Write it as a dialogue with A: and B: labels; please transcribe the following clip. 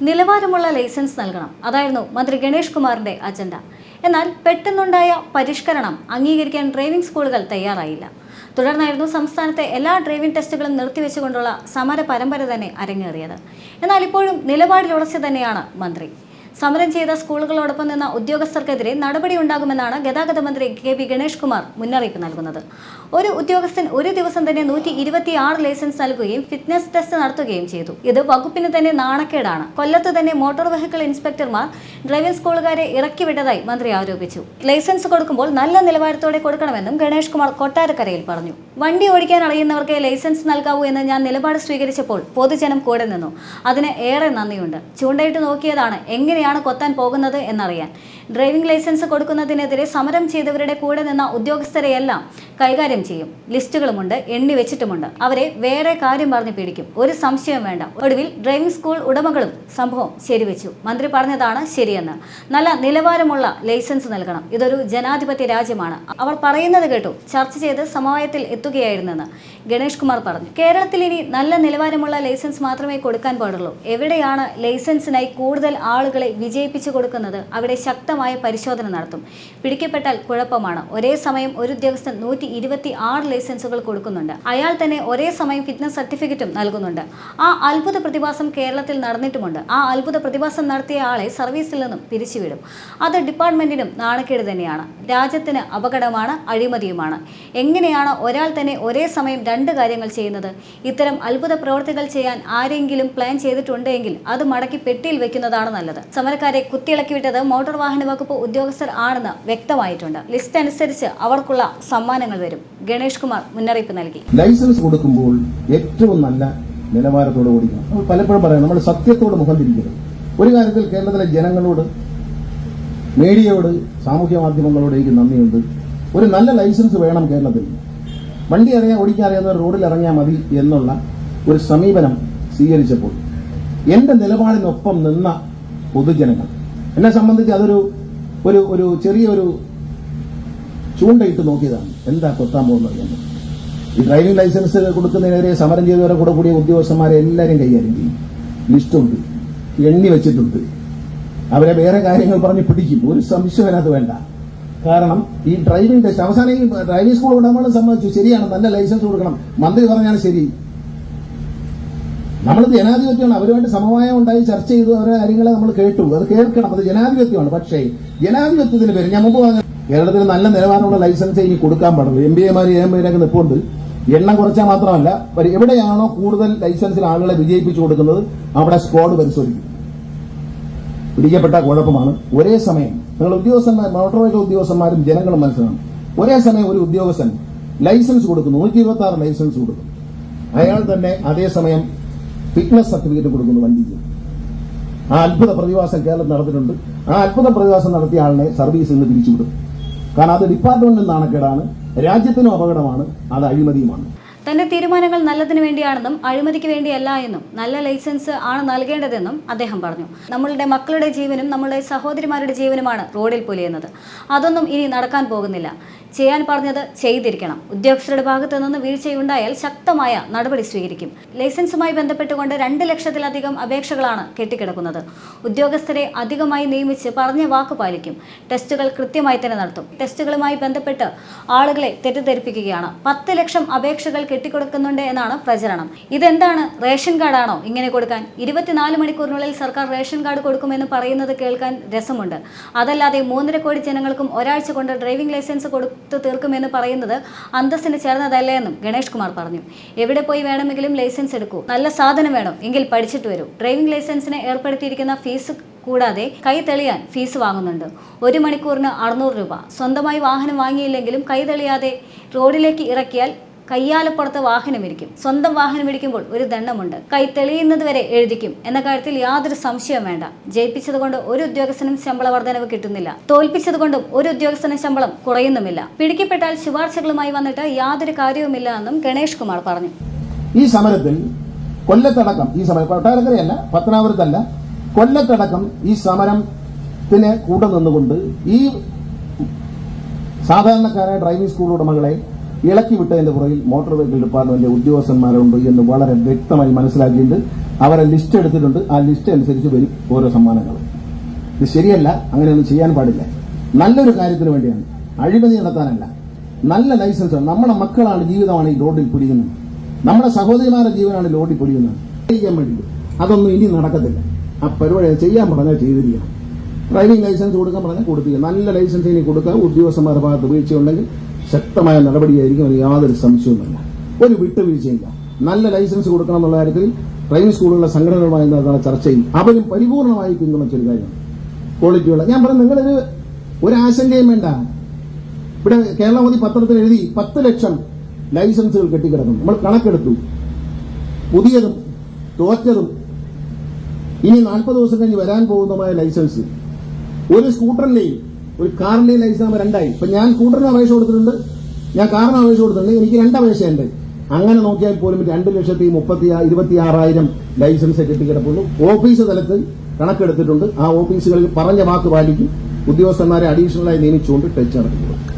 A: നിലവാരമുള്ള ലൈസൻസ് നൽകണം. അതായിരുന്നു മന്ത്രി ഗണേഷ് കുമാറിന്റെ അജണ്ട. എന്നാൽ പെട്ടെന്നുണ്ടായ പരിഷ്കരണം അംഗീകരിക്കാൻ ഡ്രൈവിംഗ് സ്കൂളുകൾ തയ്യാറായില്ല. തുടർന്നായിരുന്നു സംസ്ഥാനത്തെ എല്ലാ ഡ്രൈവിംഗ് ടെസ്റ്റുകളും നിർത്തിവെച്ചുകൊണ്ടുള്ള സമര പരമ്പര തന്നെ അരങ്ങേറിയത്. എന്നാൽ ഇപ്പോഴും നിലപാടിലുറച്ചു തന്നെയാണ് മന്ത്രി. സമരം ചെയ്ത സ്കൂളുകളോടൊപ്പം നിന്ന ഉദ്യോഗസ്ഥർക്കെതിരെ നടപടി ഉണ്ടാകുമെന്നാണ് ഗതാഗത മന്ത്രി കെ പി ഗണേഷ് കുമാർ മുന്നറിയിപ്പ് നൽകുന്നത്. ഒരു ഉദ്യോഗസ്ഥൻ ഒരു ദിവസം തന്നെ നൂറ്റി ഇരുപത്തി ആറ് ലൈസൻസ് നൽകുകയും ഫിറ്റ്നസ് ടെസ്റ്റ് നടത്തുകയും ചെയ്തു. ഇത് വകുപ്പിന് തന്നെ നാണക്കേടാണ്. കൊല്ലത്ത് തന്നെ മോട്ടോർ വെഹിക്കിൾ ഇൻസ്പെക്ടർമാർ ഡ്രൈവിംഗ് സ്കൂളുകാരെ ഇറക്കിവിട്ടതായി മന്ത്രി ആരോപിച്ചു. ലൈസൻസ് കൊടുക്കുമ്പോൾ നല്ല നിലവാരത്തോടെ കൊടുക്കണമെന്നും ഗണേഷ് കുമാർ കൊട്ടാരക്കരയിൽ പറഞ്ഞു. വണ്ടി ഓടിക്കാൻ അറിയുന്നവർക്ക് ലൈസൻസ് നൽകാവൂ എന്ന് ഞാൻ നിലപാട് സ്വീകരിച്ചപ്പോൾ പൊതുജനം കൂടെ നിന്നു. അതിന് ഏറെ നന്ദിയുണ്ട്. ചൂണ്ടയിട്ട് നോക്കിയതാണ് എങ്ങനെയാണ് കൊത്താൻ പോകുന്നത് എന്നറിയാൻ. ഡ്രൈവിംഗ് ലൈസൻസ് കൊടുക്കുന്നതിനെതിരെ സമരം ചെയ്തവരുടെ കൂടെ നിന്ന ഉദ്യോഗസ്ഥരെയെല്ലാം കൈകാര്യം ചെയ്യും. ലിസ്റ്റുകളുമുണ്ട് എണ്ണി വെച്ചിട്ടുമുണ്ട്. അവരെ വേറെ കാര്യം പറഞ്ഞ് പിടിക്കും ഒരു സംശയം വേണ്ട. ഒടുവിൽ ഡ്രൈവിംഗ് സ്കൂൾ ഉടമകളും സംഭവം ശരിവെച്ചു. മന്ത്രി പറഞ്ഞതാണ് ശരിയെന്ന്. നല്ല നിലവാരമുള്ള ലൈസൻസ് നൽകണം. ഇതൊരു ജനാധിപത്യ രാജ്യമാണ്. അവർ പറയുന്നത് കേട്ടു. ചർച്ച ചെയ്ത് സമവായത്തിൽ എത്തുകയായിരുന്നെന്ന് ഗണേഷ് കുമാർ പറഞ്ഞു. കേരളത്തിൽ ഇനി നല്ല നിലവാരമുള്ള ലൈസൻസ് മാത്രമേ കൊടുക്കാൻ പാടുള്ളൂ. എവിടെയാണ് ലൈസൻസിനായി കൂടുതൽ ആളുകളെ വിജയിപ്പിച്ചു കൊടുക്കുന്നത്? അവിടെ ശക്തമായ പരിശോധന നടത്തും. പിടിക്കപ്പെട്ടാൽ കുഴപ്പമാണ്. ഒരേ സമയം ഒരു ഉദ്യോഗസ്ഥൻ നൂറ്റി ഇരുപത്തി ആറ് ലൈസൻസുകൾ കൊടുക്കുന്നുണ്ട്. അയാൾ തന്നെ ഒരേ സമയം ഫിറ്റ്നസ് സർട്ടിഫിക്കറ്റും നൽകുന്നുണ്ട്. ആ അത്ഭുത പ്രതിഭാസം കേരളത്തിൽ നടന്നിട്ടുമുണ്ട്. ആ അത്ഭുത പ്രതിഭാസം നടത്തിയ ആളെ സർവീസിൽ നിന്നും പിരിച്ചുവിടും. അത് ഡിപ്പാർട്ട്മെന്റിനും നാണക്കേട് തന്നെയാണ്. രാജ്യത്തിന് അപകടമാണ് അഴിമതിയുമാണ്. എങ്ങനെയാണ് ഒരാൾ തന്നെ ഒരേ സമയം രണ്ട് കാര്യങ്ങൾ ചെയ്യുന്നത്? ഇത്തരം അത്ഭുത പ്രവൃത്തികൾ ചെയ്യാൻ ആരെങ്കിലും പ്ലാൻ ചെയ്തിട്ടുണ്ടെങ്കിൽ അത് മടക്കി പെട്ടിയിൽ വെക്കുന്നതാണ് നല്ലത്. സമരക്കാരെ കുത്തിയിളക്കി വിട്ടത് മോട്ടോർ വാഹന വകുപ്പ് ഉദ്യോഗസ്ഥർ ആണെന്ന് വ്യക്തമായിട്ടുണ്ട്. ലിസ്റ്റ് അനുസരിച്ച് അവർക്കുള്ള സമ്മാനങ്ങൾ വരും. ഗണേഷ് കുമാർ മുന്നറിയിപ്പ് നൽകി.
B: ലൈസൻസ് കൊടുക്കുമ്പോൾ ഏറ്റവും നല്ല നിലവാരത്തോട് ഓടിക്കണം പലപ്പോഴും പറയാം നമ്മൾ സത്യത്തോട് മുഖം തിരിക്കരുത്. ഒരു കാര്യത്തിൽ കേരളത്തിലെ ജനങ്ങളോട് മീഡിയയോട് സാമൂഹ്യ മാധ്യമങ്ങളോട് എനിക്ക് നന്ദിയുണ്ട്. ഒരു നല്ല ലൈസൻസ് വേണം കേരളത്തിൽ. വണ്ടി അറിയാൻ ഓടിക്കാൻ അറിയാവുന്ന റോഡിൽ ഇറങ്ങിയാൽ മതി എന്നുള്ള ഒരു സമീപനം സ്വീകരിച്ചപ്പോൾ എന്റെ നിലപാടിനൊപ്പം നിന്ന പൊതുജനങ്ങൾ എന്നെ സംബന്ധിച്ച് അതൊരു ഒരു ഒരു ചെറിയൊരു ചൂണ്ടയിട്ട് നോക്കിയതാണ്. എന്താ കൊത്താൻ പോകുന്നത് ഈ ഡ്രൈവിംഗ് ലൈസൻസ് കൊടുക്കുന്നതിനെതിരെ സമരം ചെയ്തവരെ കൂടെ കൂടിയ ഉദ്യോഗസ്ഥന്മാരെ എല്ലാവരും കൈകാര്യം ചെയ്യും ലിസ്റ്റുണ്ട്. എണ്ണി വെച്ചിട്ടുണ്ട്. അവരെ വേറെ കാര്യങ്ങൾ പറഞ്ഞ് പിടിക്കും. ഒരു സംശയം അതിനകത്ത് വേണ്ട. കാരണം ഈ ഡ്രൈവിംഗ് ടെസ്റ്റ് അവസാനം ഈ ഡ്രൈവിംഗ് സ്കൂൾ ഉടമകളും സമ്മതിച്ചു ശരിയാണ്. നല്ല ലൈസൻസ് കൊടുക്കണം. മന്ത്രി പറഞ്ഞാണ് ശരി. നമ്മൾ ജനാധിപത്യമാണ്. അവരുമായിട്ട് സമവായം ഉണ്ടായി ചർച്ച ചെയ്തു. അവരുടെ കാര്യങ്ങളെ നമ്മൾ കേട്ടു. അത് കേൾക്കണം. അത് ജനാധിപത്യമാണ്. പക്ഷേ ജനാധിപത്യത്തിന് പേര് ഞാൻ മുമ്പ് കേരളത്തിൽ നല്ല നിലവാരമുള്ള ലൈസൻസ് ഇനി കൊടുക്കാൻ പാടുള്ളൂ എം ബി എമാർ എം നിൽപ്പുണ്ട് എണ്ണം കുറച്ചാൽ മാത്രമല്ല എവിടെയാണോ കൂടുതൽ ലൈസൻസിൽ ആളുകളെ വിജയിപ്പിച്ചു കൊടുക്കുന്നത് അവിടെ സ്ക്വാഡ് പരിശോധിക്കും. പിടിക്കപ്പെട്ട കുഴപ്പമാണ്. ഒരേ സമയം നിങ്ങൾ ഉദ്യോഗസ്ഥന്മാർ മോട്ടോർ വെഹിക്കിൾ ഉദ്യോഗസ്ഥന്മാരും ജനങ്ങളും മനസ്സിലാണ് ഒരേ സമയം ഒരു ഉദ്യോഗസ്ഥൻ ലൈസൻസ് കൊടുക്കുന്നു. നൂറ്റി ഇരുപത്തി ആറ് ലൈസൻസ് കൊടുക്കും അയാൾ തന്നെ അതേസമയം ഫിറ്റ്നസ് സർട്ടിഫിക്കറ്റ് കൊടുക്കുന്നു വണ്ടിക്ക്. ആ അത്ഭുത പ്രതിഭാസം കേരളത്തിൽ നടന്നിട്ടുണ്ട്. ആ അത്ഭുത പ്രതിഭാസം നടത്തിയ ആളിനെ സർവീസിൽ നിന്ന് പിരിച്ചുവിടും. കാരണം അത് ഡിപ്പാർട്ട്മെന്റിന് നാണക്കേടാണ് രാജ്യത്തിനും അപകടമാണ്. അത് അഴിമതിയുമാണ്.
A: തന്റെ തീരുമാനങ്ങൾ നല്ലതിനു വേണ്ടിയാണെന്നും അഴിമതിക്ക് വേണ്ടിയല്ല എന്നും നല്ല ലൈസൻസ് ആണ് നൽകേണ്ടതെന്നും അദ്ദേഹം പറഞ്ഞു. നമ്മളുടെ മക്കളുടെ ജീവനും നമ്മളുടെ സഹോദരിമാരുടെ ജീവനുമാണ് റോഡിൽ പൊലിയുന്നത്. അതൊന്നും ഇനി നടക്കാൻ പോകുന്നില്ല. ചെയ്യാൻ പറഞ്ഞത് ചെയ്തിരിക്കണം. ഉദ്യോഗസ്ഥരുടെ ഭാഗത്തു നിന്ന് വീഴ്ചയുണ്ടായാൽ ശക്തമായ നടപടി സ്വീകരിക്കും. ലൈസൻസുമായി ബന്ധപ്പെട്ടുകൊണ്ട് രണ്ട് ലക്ഷത്തിലധികം അപേക്ഷകളാണ് കെട്ടിക്കിടക്കുന്നത്. ഉദ്യോഗസ്ഥരെ അധികമായി നിയമിച്ച് പറഞ്ഞ വാക്ക് പാലിക്കും. ടെസ്റ്റുകൾ കൃത്യമായി തന്നെ നടത്തും. ടെസ്റ്റുകളുമായി ബന്ധപ്പെട്ട് ആളുകളെ തെറ്റിദ്ധരിപ്പിക്കുകയാണ്. പത്ത് ലക്ഷം അപേക്ഷകൾ കെട്ടിക്കൊടുക്കുന്നുണ്ട് എന്നാണ് പ്രചരണം. ഇതെന്താണ്? റേഷൻ കാർഡാണോ ഇങ്ങനെ കൊടുക്കാൻ? ഇരുപത്തിനാല് മണിക്കൂറിനുള്ളിൽ സർക്കാർ റേഷൻ കാർഡ് കൊടുക്കുമെന്ന് പറയുന്നത് കേൾക്കാൻ രസമുണ്ട്. അതല്ലാതെ മൂന്നര കോടി ജനങ്ങൾക്കും ഒരാഴ്ച കൊണ്ട് ഡ്രൈവിംഗ് ലൈസൻസ് കൊടുത്തു തീർക്കുമെന്ന് പറയുന്നത് അന്തസ്സിന് ചേർന്നതല്ലേന്നും ഗണേഷ് കുമാർ പറഞ്ഞു. എവിടെ പോയി വേണമെങ്കിലും ലൈസൻസ് എടുക്കൂ. നല്ല സാധനം വേണം. എങ്കിൽ പഠിച്ചിട്ട് വരൂ. ഡ്രൈവിംഗ് ലൈസൻസിന് ഏർപ്പെടുത്തിയിരിക്കുന്ന ഫീസ് കൂടാതെ കൈ തെളിയാൻ ഫീസ് വാങ്ങുന്നുണ്ട്. ഒരു മണിക്കൂറിന് അറുന്നൂറ് രൂപ. സ്വന്തമായി വാഹനം വാങ്ങിയില്ലെങ്കിലും കൈ തെളിയാതെ റോഡിലേക്ക് ഇറക്കിയാൽ കയ്യാലപ്പുറത്ത് വാഹനം ഇരിക്കും. സ്വന്തം വാഹനം ഇടിക്കുമ്പോൾ ഒരു ദണ്ഡമുണ്ട്. കൈ തെളിയുന്നത് വരെ എഴുതിക്കും. എന്ന കാര്യത്തിൽ യാതൊരു സംശയവും വേണ്ട. ജയിപ്പിച്ചതുകൊണ്ട് ഒരു ഉദ്യോഗസ്ഥനും ശമ്പള വർധനവ് കിട്ടുന്നില്ല. തോൽപ്പിച്ചതുകൊണ്ടും ഒരു ഉദ്യോഗസ്ഥനും ശമ്പളം കുറയുന്നുമില്ല. പിടിക്കപ്പെട്ടാൽ ശുപാർശകളുമായി വന്നിട്ട് യാതൊരു കാര്യവുമില്ല എന്നും ഗണേഷ് കുമാർ പറഞ്ഞു.
B: ഈ സമരത്തിൽ കൊല്ലത്തടക്കം ഈ സമരം കൊട്ടാരക്കരയല്ല പത്തനാപുരത്തല്ല കൊല്ലത്തടക്കം ഈ സമരത്തിന് കൂടെ നിന്നുകൊണ്ട് ഈ സാധാരണക്കാരായ ഡ്രൈവിംഗ് സ്കൂൾ ഉടമകളെ ഇളക്കി വിട്ടതിന്റെ പുറകിൽ മോട്ടോർ വെഹിക്കിൾ ഡിപ്പാർട്ട്മെന്റ് ഉദ്യോഗസ്ഥന്മാരുണ്ട് എന്ന് വളരെ വ്യക്തമായി മനസ്സിലാക്കിയിട്ടുണ്ട്. അവരെ ലിസ്റ്റ് എടുത്തിട്ടുണ്ട്. ആ ലിസ്റ്റ് അനുസരിച്ച് വരും ഓരോ സമ്മാനങ്ങൾ ഇത് ശരിയല്ല അങ്ങനെയൊന്നും ചെയ്യാൻ പാടില്ല. നല്ലൊരു കാര്യത്തിന് വേണ്ടിയാണ്. അഴിമതി നടത്താനല്ല. നല്ല ലൈസൻസ് നമ്മുടെ മക്കളാണ് ജീവിതമാണ് ഈ റോഡിൽ പൊടിയുന്നത് നമ്മുടെ സഹോദരിമാരുടെ ജീവനാണ് ലോഡിൽ പൊടിയുന്നത് ചെയ്യാൻ വേണ്ടി അതൊന്നും ഇനി നടക്കത്തില്ല. ആ പരിപാടി ചെയ്യാൻ പറഞ്ഞാൽ ചെയ്തിരിക്കണം ഡ്രൈവിംഗ് ലൈസൻസ് കൊടുക്കാൻ പറഞ്ഞാൽ കൊടുത്തിരിക്കുക നല്ല ലൈസൻസ് ഇനി കൊടുക്കുക ഉദ്യോഗസ്ഥന്മാരുടെ ഭാഗത്ത് വീഴ്ചയുണ്ടെങ്കിൽ ശക്തമായ നടപടിയായിരിക്കും അതിന് യാതൊരു സംശയവുമില്ല. ഒരു വിട്ടുവീഴ്ചയില്ല. നല്ല ലൈസൻസ് കൊടുക്കണം എന്നുള്ള കാര്യത്തിൽ ഡ്രൈവിംഗ് സ്കൂളുകളുടെ സംഘടനകളുമായി നടത്തുന്ന ചർച്ചയിൽ അവരും പരിപൂർണമായി പിന്തുണച്ചൊരു കാര്യം. ക്വാളിറ്റിയുള്ള ഞാൻ പറഞ്ഞു നിങ്ങളൊരു ഒരു ആശങ്കയും വേണ്ട. ഇവിടെ കേരളമോദി പത്രത്തിൽ എഴുതി പത്ത് ലക്ഷം ലൈസൻസുകൾ കെട്ടിക്കിടക്കുന്നു. നമ്മൾ കണക്കെടുത്തു. പുതിയതും തോറ്റതും. ഇനി നാൽപ്പത് ദിവസം കഴിഞ്ഞ് വരാൻ പോകുന്നതുമായ ലൈസൻസ്. ഒരു സ്കൂട്ടറിന്റെയും ഒരു കാറിന്റെയും ലൈസൻസ് നമ്പർ രണ്ടായി. ഇപ്പൊ ഞാൻ സ്കൂട്ടറിന് അപേക്ഷ കൊടുത്തിട്ടുണ്ട്. ഞാൻ കാറിന് അപേക്ഷ കൊടുത്തിട്ടുണ്ട്. എനിക്ക് രണ്ട് അപേക്ഷയുണ്ട്. അങ്ങനെ നോക്കിയാൽ പോലും രണ്ട് ലക്ഷത്തി മുപ്പത്തി ഇരുപത്തി ആറായിരം ലൈസൻസ് കെട്ടിക്കിടപ്പുള്ളൂ ഓഫീസ് തലത്തിൽ കണക്കെടുത്തിട്ടുണ്ട്. ആ ഓഫീസുകളിൽ പറഞ്ഞ വാക്ക് പാലിക്കും. ഉദ്യോഗസ്ഥന്മാരെ അഡീഷണലായി നിയമിച്ചുകൊണ്ട് ടെച്ച് നടത്തുന്നു